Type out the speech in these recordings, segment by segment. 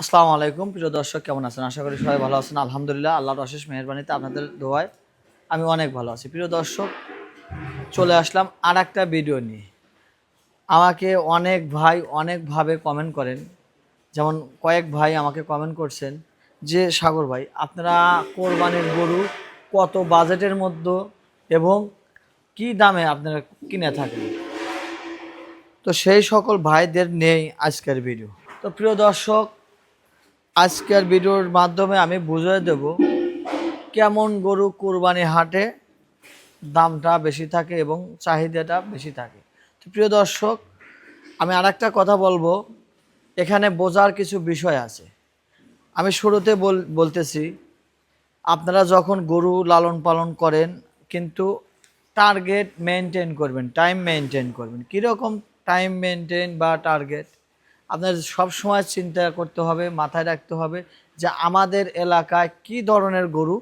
আসসালামু আলাইকুম। প্রিয় দর্শক, কেমন আছেন? আশা করি সবাই ভালো আছেন। আলহামদুলিল্লাহ, আল্লাহর অশেষ মেহরবানিতে আপনাদের দোয়ায় আমি অনেক ভালো আছি। প্রিয় দর্শক, চলে আসলাম আর একটা ভিডিও নিয়ে। আমাকে অনেক ভাই অনেকভাবে কমেন্ট করেন। যেমন কয়েক ভাই আমাকে কমেন্ট করছেন যে, সাগর ভাই, আপনারা কোরবানির গরু কত বাজেটের মধ্যে এবং কি দামে আপনারা কিনে থাকেন? তো সেই সকল ভাইদের নেই আজকের ভিডিও তো প্রিয় দর্শক আজকের ভিডিওর মাধ্যমে আমি বুঝিয়ে দেব কেমন গরু কোরবানি হাটে দামটা বেশি থাকে এবং চাহিদাটা বেশি থাকে। তো প্রিয় দর্শক, আমি আর কথা বলব। এখানে বোঝার কিছু বিষয় আছে। আমি শুরুতে বল, বলতেছি, আপনারা যখন গরু লালন পালন করেন, কিন্তু টার্গেট মেনটেন করবেন, টাইম মেনটেন করবেন। কীরকম টাইম মেনটেন বা টার্গেট? আপনার সব সময় চিন্তা করতে হবে, মাথায় রাখতে হবে যে আমাদের এলাকায় কি ধরনের গরু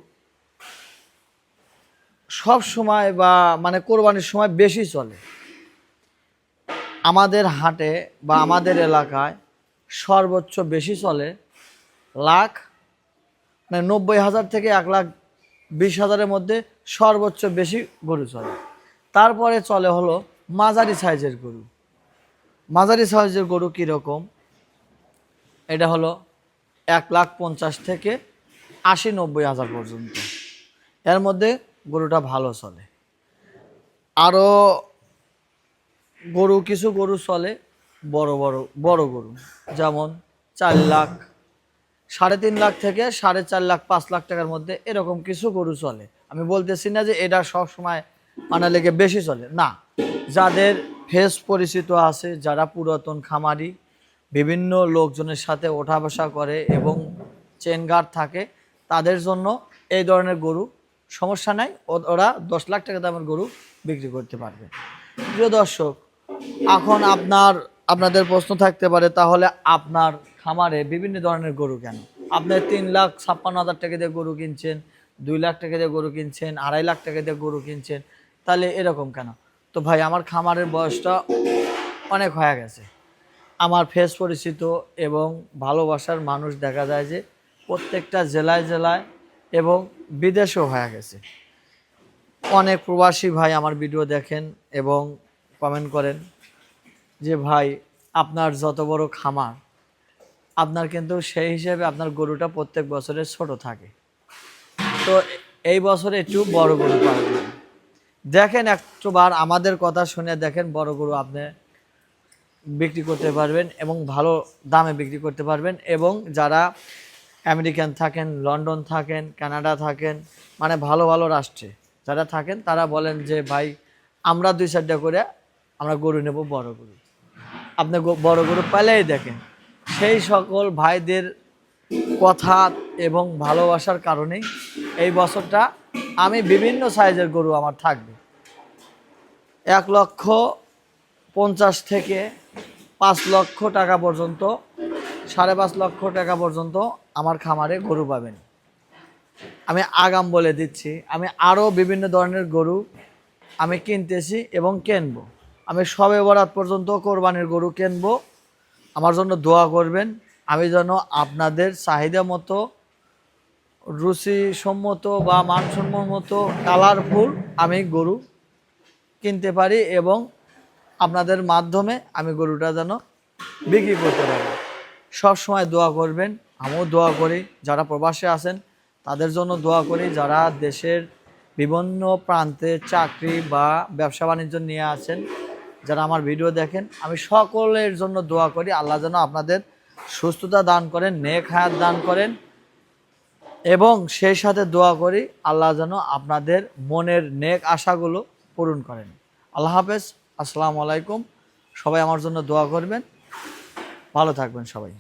সব সময় বা মানে কোরবানির সময় বেশি চলে। আমাদের হাটে বা আমাদের এলাকায় সর্বোচ্চ বেশি চলে লাখ মানে নব্বই হাজার থেকে এক লাখ বিশ হাজারের মধ্যে সর্বোচ্চ বেশি গরু চলে। তারপরে চলে হলো মাঝারি সাইজের গরু। মাঝারি সাইজের গরু কীরকম? এটা হলো এক লাখ পঞ্চাশ থেকে আশি নব্বই হাজার পর্যন্ত। এর মধ্যে গরুটা ভালো চলে। আরও গরু, কিছু গরু চলে, বড় বড় বড় গরু। যেমন চার লাখ, সাড়ে তিন লাখ থেকে সাড়ে চার লাখ, পাঁচ লাখ টাকার মধ্যে এরকম কিছু গরু চলে। আমি বলতেছি না যে এটা সব সময় মানে লেগে বেশি চলে। না, যাদের ফেস পরিচিত আছে যারা পুরাতন খামারি, বিভিন্ন লোকজনের সাথে ওঠা বসা করে এবং চেন গার্ড থাকে, তাদের জন্য এই ধরনের গরু, সমস্যা নাই, ওরা দশ লাখ টাকা দামের গরু বিক্রি করতে পারবে। প্রিয় দর্শক, এখন আপনার, আপনাদের প্রশ্ন থাকতে পারে, তাহলে আপনার খামারে বিভিন্ন ধরনের গরু কেন? আপনি তিন লাখ ছাপ্পান্ন হাজার টাকা দিয়ে গরু কিনছেন, দুই লাখ টাকা দিয়ে গরু কিনছেন, আড়াই লাখ টাকা দিয়ে গরু কিনছেন, তাহলে এরকম কেন? তো ভাই, আমার খামারের বয়সটা অনেক হয়ে গেছে। আমার ফেস পরিচিত এবং ভালোবাসার মানুষ দেখা যায় যে প্রত্যেকটা জেলায় জেলায় এবং বিদেশেও হয়ে গেছে। অনেক প্রবাসী ভাই আমার ভিডিও দেখেন এবং কমেন্ট করেন যে, ভাই, আপনার যত বড় খামার, আপনার কিন্তু সেই হিসেবে আপনার গরুটা প্রত্যেক বছরে ছোট থাকে। তো এই বছরে একটু বড় গরু পাবেন দেখেন একবার আমাদের কথা শুনে দেখেন বড় গরু আপনি বিক্রি করতে পারবেন এবং ভালো দামে বিক্রি করতে পারবেন এবং যারা আমেরিকান থাকেন, লন্ডন থাকেন, কানাডা থাকেন মানে ভালো ভালো রাষ্ট্রে যারা থাকেন, তারা বলেন যে, ভাই, আমরা দুই চারটা করে আমরা গরু নেব বড় গরু। আপনি বড় গরু পাইলেই দেখেন। সেই সকল ভাইদের কথা এবং ভালোবাসার কারণেই এই বছরটা আমি বিভিন্ন সাইজের গরু আমার থাকবে। এক লক্ষ পঞ্চাশ থেকে পাঁচ লক্ষ টাকা পর্যন্ত, সাড়ে পাঁচ লক্ষ টাকা পর্যন্ত আমার খামারে গরু পাবেন। আমি আগাম বলে দিচ্ছি, আমি আরও বিভিন্ন ধরনের গরু আমি কিনতেছি এবং কিনবো। আমি সবে বরাত পর্যন্ত কোরবানির গরু কিনবো। আমার জন্য দোয়া করবেন, আমি যেন আপনাদের চাহিদা মতো, রুচিসম্মত বা মানসম্মত, কালারফুল আমি গরু কিনতে পারি এবং আপনাদের মাধ্যমে আমি গরুটা যেন বিক্রি করতে পারি। সব সময় দোয়া করবেন, আমিও দোয়া করি, যারা প্রবাসে আছেন, তাদের জন্য দোয়া করি, যারা দেশের বিভিন্ন প্রান্তে চাকরি বা ব্যবসা বাণিজ্য নিয়ে আছেন, যারা আমার ভিডিও দেখেন, আমি সকলের জন্য দোয়া করি, আল্লাহ যেন আপনাদের সুস্থতা দান করেন, নেক হায়াত দান করেন এবং সেই সাথে দোয়া করি, আল্লাহ যেন আপনাদের মনের নেক আশাগুলো পূরণ করেন। আল্লাহ হাফেজ আসসালামু আলাইকুম। সবাই আমার জন্য দোয়া করবেন। ভালো থাকবেন সবাই।